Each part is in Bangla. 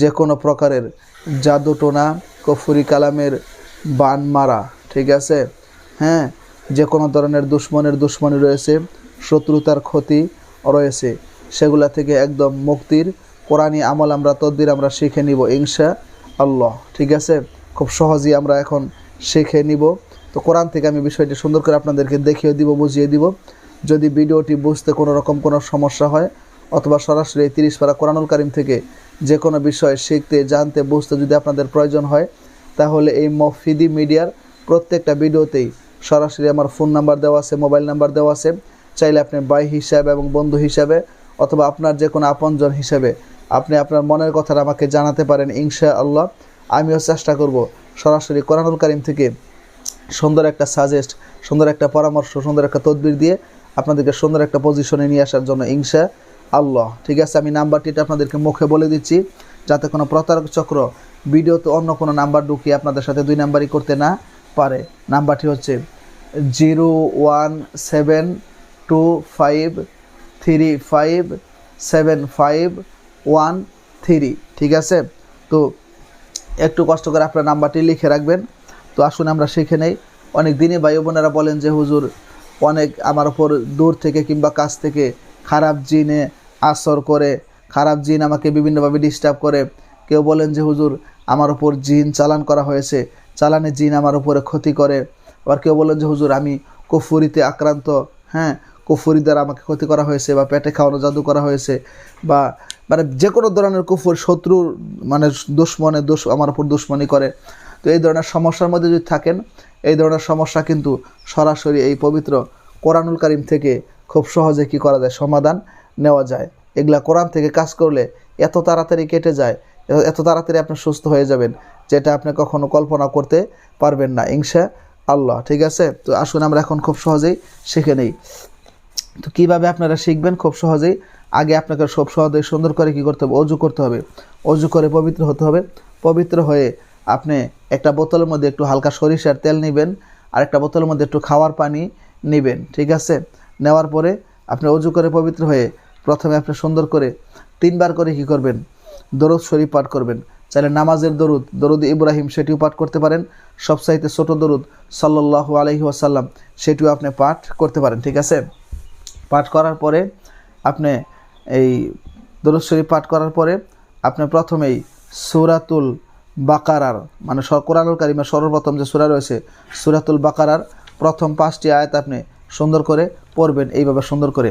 যে কোনো প্রকারের জাদুটোনা কফুরি কালামের বান মারা, ঠিক আছে? হ্যাঁ যে কোনো ধরনের দুশ্মনের দুশ্মনী রয়েছে, শত্রুতার ক্ষতি রয়েছে, সেগুলা থেকে একদম মুক্তির কোরআনী আমল আমরা, তদ্বির আমরা শিখে নিব ইনশা আল্লাহ ঠিক আছে? খুব সহজেই আমরা এখন শিখে নিব। তো কোরআন থেকে আমি বিষয়টি সুন্দর করে আপনাদেরকে দেখিয়ে দিব, বুঝিয়ে দিব। যদি ভিডিওটি বুঝতে কোনো রকম কোনো সমস্যা হয়, অথবা সরাসরি তিরিশ পারা কোরআনুল কারিম থেকে যে কোনো বিষয় শিখতে, জানতে, বুঝতে যদি আপনাদের প্রয়োজন হয়, তাহলে এই মফিদি মিডিয়ার প্রত্যেকটা ভিডিওতেই সরাসরি আমার ফোন নাম্বার দেওয়া আছে, মোবাইল নাম্বার দেওয়া আছে। চাইলে আপনি ভাই হিসাবে এবং বন্ধু হিসাবে অথবা আপনার যে কোনো আপনজন হিসাবে আপনি আপনার মনের কথাটা আমাকে জানাতে পারেন ইনশা আল্লাহ আমিও চেষ্টা করব সরাসরি কোরআনুল কারিম থেকে সুন্দর একটা সাজেস্ট সুন্দর একটা পরামর্শ, সুন্দর একটা তদবির দিয়ে আপনাদেরকে সুন্দর একটা পজিশনে নিয়ে আসার জন্য, ইনশা আল্লাহ। ঠিক আছে, আমি নাম্বারটিটা আপনাদেরকে মুখে বলে দিচ্ছি, যাতে কোনো প্রতারক চক্র ভিডিওতে অন্য কোনো নাম্বার ঢুকিয়ে আপনাদের সাথে দুই নাম্বারই করতে না পারে। নাম্বারটি হচ্ছে zero one seven two five three five seven five one three. ঠিক আছে? তো একটু কষ্ট করে আপনার নাম্বারটি লিখে রাখবেন। তো আসুন আমরা শিখে নেই। অনেক দিনই ভাই বোনেরা বলেন যে, হুজুর, অনেক আমার ওপর দূর থেকে কিংবা কাছ থেকে খারাপ জিনে আসর করে, খারাপ জিন আমাকে বিভিন্নভাবে ডিস্টার্ব করে। কেউ বলেন যে, হুজুর, আমার উপর জিন চালান করা হয়েছে। চালানে জিন আমার উপরে ক্ষতি করে। আবার কেউ বলেন যে, হুজুর, আমি কুফুরিতে আক্রান্ত। হ্যাঁ কুফুরি দ্বারা আমাকে ক্ষতি করা হয়েছে বা পেটে খাওয়ানো জাদু করা হয়েছে বা মানে যে কোনো ধরনের কুফুর শত্রুর মানে দুশ্মনে দুষ, আমার উপর দুশ্মনী করে। তো এই ধরনের সমস্যার মধ্যে যদি থাকেন, এই ধরনের সমস্যা কিন্তু সরাসরি এই পবিত্র কোরআনুল কারিম থেকে খুব সহজে কি করা যায়? সমাধান নেওয়া যায়। এগুলা কোরআন থেকে কাজ করলে এত তাড়াতাড়ি কেটে যায়, এত তাড়াতাড়ি আপনি সুস্থ হয়ে যাবেন, যেটা আপনি কখনো কল্পনা করতে পারবেন না ইনশা আল্লাহ ঠিক আছে? তো আসুন আমরা এখন খুব সহজেই শিখে নেই। তো কীভাবে আপনারা শিখবেন? খুব সহজেই। আগে আপনাকে সব সহজেই সুন্দর করে কি করতে হবে? অজু করতে হবে। অজু করে পবিত্র হতে হবে। পবিত্র হয়ে আপনি একটা বোতলের মধ্যে একটু হালকা সরিষার তেল নেবেন আর একটা বোতলের মধ্যে একটু খাওয়ার পানি নেবেন, ঠিক আছে? নেওয়ার পরে আপনি অজু করে পবিত্র হয়ে প্রথমে আপনি সুন্দর করে তিনবার করে কি করবেন? দরুদ শরীফ পাঠ করবেন। চাইলে নামাজের দরুদ দরুদ ইব্রাহিম সেটিও পাঠ করতে পারেন। সবসাইতে ছোট দরুদ সাল্লাল্লাহু আলহি ওয়াসাল্লাম, সেটিও আপনি পাঠ করতে পারেন, ঠিক আছে? পাঠ করার পরে আপনি এই দরুদ শরীফ পাঠ করার পরে আপনি প্রথমেই সুরাতুল বাকারার মানে কোরআনুল কারিমের সর্বপ্রথম যে সূরা রয়েছে, সুরাতুল বাকারার প্রথম পাঁচটি আয়াত আপনি সুন্দর করে পড়বেন। এইভাবে সুন্দর করে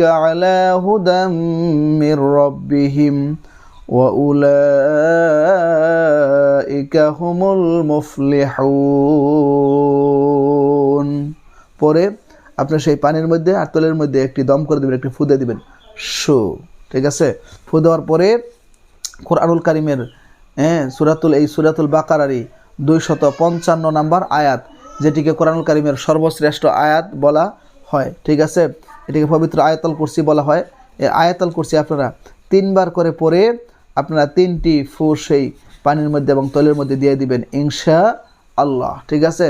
على هدى من ربهم وأولئك هم المفلحون পরে আপনি সেই পানির মধ্যে আর তলের মধ্যে একটি দম করে দেবেন একটি ফুদে দিবেন শু ঠিক আছে ফু দেওয়ার পরে কোরআনুল কারিমের হ্যাঁ সুরাতুল এই সুরাতুল বাকারারি দুইশত পঞ্চান্ন নাম্বার আয়াত যেটিকে কোরআনুল কারিমের সর্বশ্রেষ্ঠ আয়াত বলা হয় ঠিক আছে এটিকে পবিত্র আয়াতল কুরসি বলা হয়। এই আয়াতল কুরসি আপনারা তিনবার করে পরে আপনারা তিনটি ফু সেই পানির মধ্যে এবং তলের মধ্যে দিয়ে দিবেন ইনশা আল্লাহ ঠিক আছে?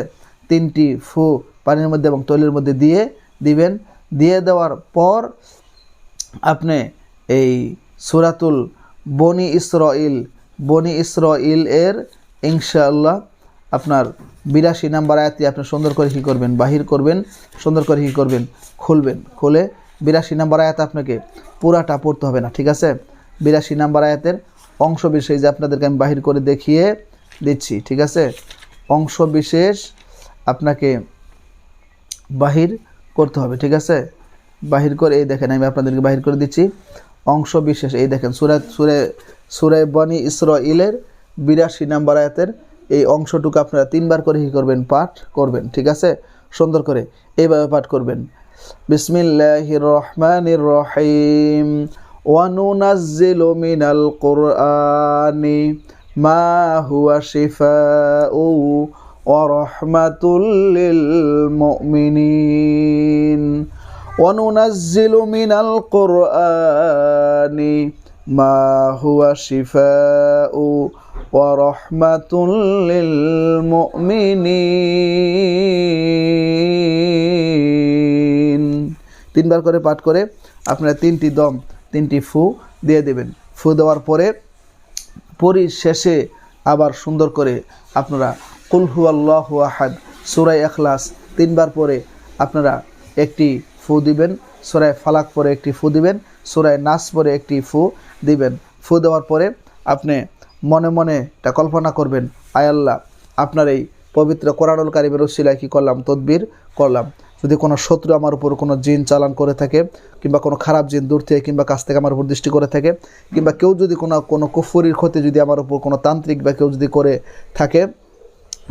তিনটি ফু পানির মধ্যে এবং তৈলের মধ্যে দিয়ে দিবেন। দিয়ে দেওয়ার পর আপনি এই সুরাতুল বনি ইসরাইল বনি ইসরাইল এর ইনশাআল্লাহ আপনার বিরাশি নাম্বার আয়াতটি আপনি সুন্দর করে কী করবেন, বাহির করবেন, সুন্দর করে কী করবেন, খুলবেন। খুলে বিরাশি নাম্বার আয়াত আপনাকে পুরাটা পড়তে হবে না, ঠিক আছে? বিরাশি নাম্বার আয়াতের অংশ বিশেষ যে আপনাদেরকে আমি বাহির করে দেখিয়ে দিচ্ছি, ঠিক আছে? অংশ বিশেষ আপনাকে বাহির করতে হবে, ঠিক আছে? বাহির করে, এই দেখেন আমি আপনাদেরকে বাহির করে দিচ্ছি। অংশ বিশেষ, এই দেখেন সুরা সুরে সুরে বনি ইসরাইলের বিরাশি নাম্বার আয়াতের এই অংশটুকু আপনারা তিনবার করে কী করবেন? পাঠ করবেন, ঠিক আছে? সুন্দর করে এইভাবে পাঠ করবেন। বিসমিল্লাহির রহমানির রহিম ওয়ানুনাজ্জিলু মিনাল কোরআনি মা হুয়া শিফাউ ওয়া রাহমাতুল লিল মুমিনিন। ওয়ানুনাজ্জিলু মিনাল কুরআনি মা হুয়া শিফাউ ورحمة للمؤمنين তিনবার করে পাঠ করে আপনারা তিনটি দম তিনটি ফু দিয়ে দেবেন ফু দেওয়ার পরে পরিশেষে আবার সুন্দর করে আপনারা কুলহু আল্লাহ আহাদ সুরাই এখলাস তিনবার পরে আপনারা একটি ফু দিবেন সুরায় ফালাক পরে একটি ফু দিবেন সুরায় নাস পরে একটি ফু দিবেন ফু দেওয়ার পরে আপনি মনে মনে এটা কল্পনা করবেন আয়াল্লাহ আপনার এই পবিত্র কোরআনুল কারিমের উসিলায় কী করলাম, তদবির করলাম? যদি কোনো শত্রু আমার উপর কোনো জিন চালান করে থাকে, কিংবা কোনো খারাপ জিন দূর থেকে, কিংবা কাছ থেকে আমার উপর দৃষ্টি করে থাকে, কিংবা কেউ যদি কোনো কোনো কুফুরির ক্ষতি যদি আমার উপর, কোনো তান্ত্রিক বা কেউ যদি করে থাকে,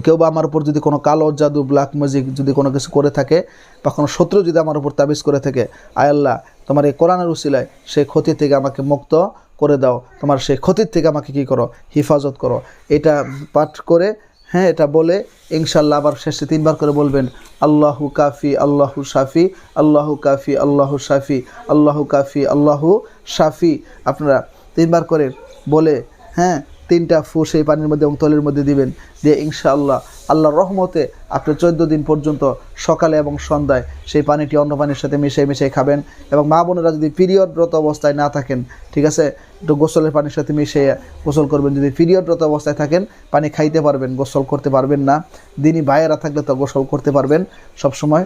কেউ বা আমার উপর যদি কোনো কালো জাদু ব্ল্যাক ম্যাজিক যদি কোনো কিছু করে থাকে, বা কোনো শত্রু যদি আমার উপর তাবিজ করে থাকে আয়াল্লাহ তোমার এই কোরআনের উসিলায় সেই ক্ষতি থেকে আমাকে মুক্ত করে দাও। তোমার সেই ক্ষতির থেকে আমাকে কি করো? হেফাজত করো। এটা পাঠ করে হ্যাঁ এটা বলে ইনশাল্লাহ আবার শেষে তিনবার করে বলবেন, আল্লাহু কাফি, আল্লাহু সাফি আল্লাহু কাফি, আল্লাহু সাফি আল্লাহু কাফি, আল্লাহু সাফি আপনারা তিনবার করে বলে হ্যাঁ তিনটা ফু সেই পানির মধ্যে এবং তলের মধ্যে দিবেন। দিয়ে ইনশাআল্লাহ আল্লাহর রহমতে আপনি চোদ্দ দিন পর্যন্ত সকালে এবং সন্ধ্যায় সেই পানিটি অন্য পানির সাথে মিশে মিশিয়ে খাবেন এবং মা বোনেরা যদি পিরিয়ডরত অবস্থায় না থাকেন, ঠিক আছে? একটু গোসলের পানির সাথে মিশিয়ে গোসল করবেন। যদি পিরিয়ডরত অবস্থায় থাকেন, পানি খাইতে পারবেন, গোসল করতে পারবেন না। দিনই ভাইয়েরা থাকলে তো গোসল করতে পারবেন। সব সময়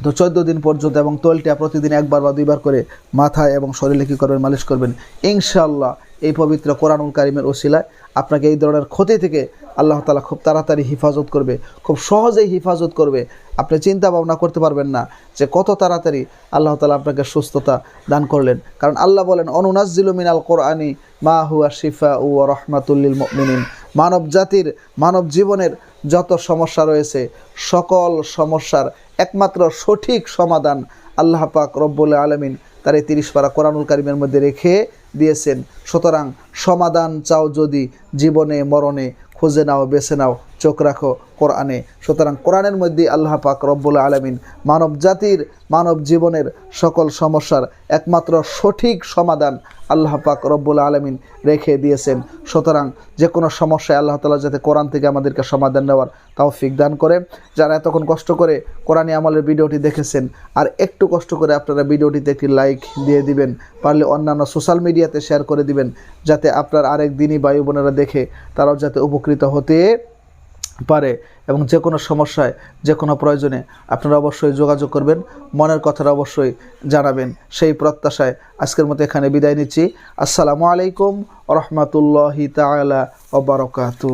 তো চোদ্দ দিন পর্যন্ত এবং তৈলটা প্রতিদিন একবার বা দুইবার করে মাথায় এবং শরীরে কী করবেন? মালিশ করবেন। ইনশাআল্লাহ এই পবিত্র কোরআনুল কারিমের ওসিলায় আপনাকে এই ধরনের ক্ষতি থেকে আল্লাহ তালা খুব তাড়াতাড়ি হেফাজত করবে, খুব সহজেই হেফাজত করবে। আপনি চিন্তা ভাবনা করতে পারবেন না যে কত তাড়াতাড়ি আল্লাহ তালা আপনাকে সুস্থতা দান করলেন। কারণ আল্লাহ বলেন অনুনাজিল মিনাল কোরআনি মা হুয়া শিফা ও রহমাতুল্লিল মিনিন মানব জাতির, মানব জীবনের যত সমস্যা রয়েছে, সকল সমস্যার একমাত্র সঠিক সমাধান আল্লাহ পাক রব্বুল আলমিন তার এই তিরিশ পারা কোরআনুল কারিমের মধ্যে রেখে দিয়েছেন। সুতরাং সমাধান চাও যদি জীবনে, মরণে, খুঁজে নাও, বেছে নাও। চোখ রাখো কোরআনে। সুতরাং কোরআনের মধ্যে আল্লাহ পাক রব্বুল আলমিন মানব জাতির, মানব জীবনের সকল সমস্যার একমাত্র সঠিক সমাধান আল্লাহ পাক রব্বুল আলমিন রেখে দিয়েছেন। সুতরাং যে কোনো সমস্যায় আল্লাহ তালা যাতে কোরআন থেকে আমাদেরকে সমাধান নেওয়ার তাও দান করে। যারা এতক্ষণ কষ্ট করে কোরআনী আমলের ভিডিওটি দেখেছেন, আর একটু কষ্ট করে আপনারা ভিডিওটিতে একটি লাইক দিয়ে দিবেন, পারলে অন্যান্য সোশ্যাল মিডিয়াতে শেয়ার করে দিবেন, যাতে আপনার আরেক দিনই বায়ু বোনেরা দেখে তারাও যাতে উপকৃত হতে পারে এবং যে কোনো সমস্যায়, যে কোনো প্রয়োজনে আপনারা অবশ্যই যোগাযোগ করবেন, মনের কথাটা অবশ্যই জানাবেন। সেই প্রত্যাশায় আজকের মতো এখানে বিদায় নিচ্ছি। আসসালামু আলাইকুম রহমতুল্লাহি তালা ওবরকাতু